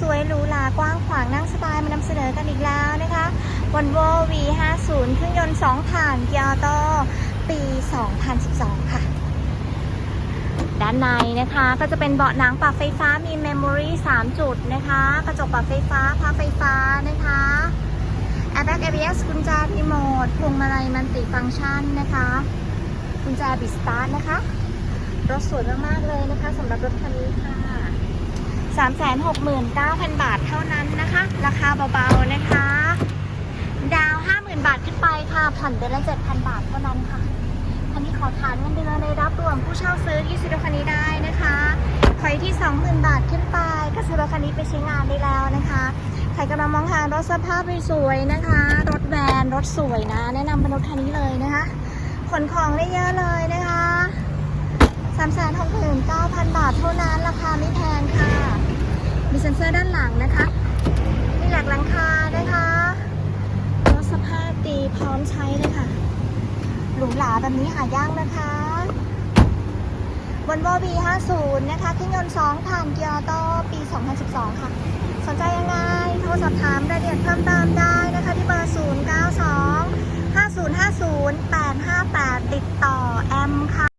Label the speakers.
Speaker 1: สวยๆหรูหรากว้างขวางนั่งสบายมานำเสนอกันอีกแล้วนะคะ Volvo V50 เครื่องยนต์2ถ่านเกียร์ออโต้ปี 2012 ค่ะ ด้านในนะคะก็จะเป็นเบาะหนังปรับไฟฟ้ามีเมมโมรี3จุดนะคะ กระจกปรับไฟฟ้าพับไฟฟ้านะคะ Airbag ABS กุญแจรีโมทพวงมาลัยมันติฟังก์ชันนะคะกุญแจบิสตาร์ทนะคะ รถสวยมาก ๆ เลยนะคะสำหรับรถคันนี้ค่ะ 369,000 บาทเท่านั้นนะคะ ราคาเบาๆนะคะ ดาว 50,000 บาทขึ้นไปค่ะ ผ่อนเดือนละ 7,000 บาทเท่านั้นค่ะคันนี้ขอทานเงินเดือนในรับรวมผู้เช่าซื้อที่ซื้อรถคันนี้ได้นะคะใครที่ 20,000 บาทขึ้นไป ก็ซื้อรถคันนี้ไปใช้งานได้แล้วนะคะ ใครกำลังมองหารถสภาพสวยๆนะคะ รถแวนรถสวยนะ แนะนำเป็นรถคันนี้เลยนะคะขนของได้เยอะเลยนะคะ369,000 บาทเท่านั้นราคาไม่แพงค่ะ มีเซ็นเซอร์ด้านหลังนะคะ มีหลักหลังคานะคะ รถสภาพดีพร้อมใช้เลยค่ะ หรูหราแบบนี้หายากนะคะ Volvo V50 นะคะเครื่องยนต์2ผ่านเกียร์โตปี 2012 ค่ะ สนใจยังไง โทรสอบถามรายละเอียดเพิ่มเติมได้นะคะ ที่เบอร์ 092 5050 858 ติดต่อแอมค่ะ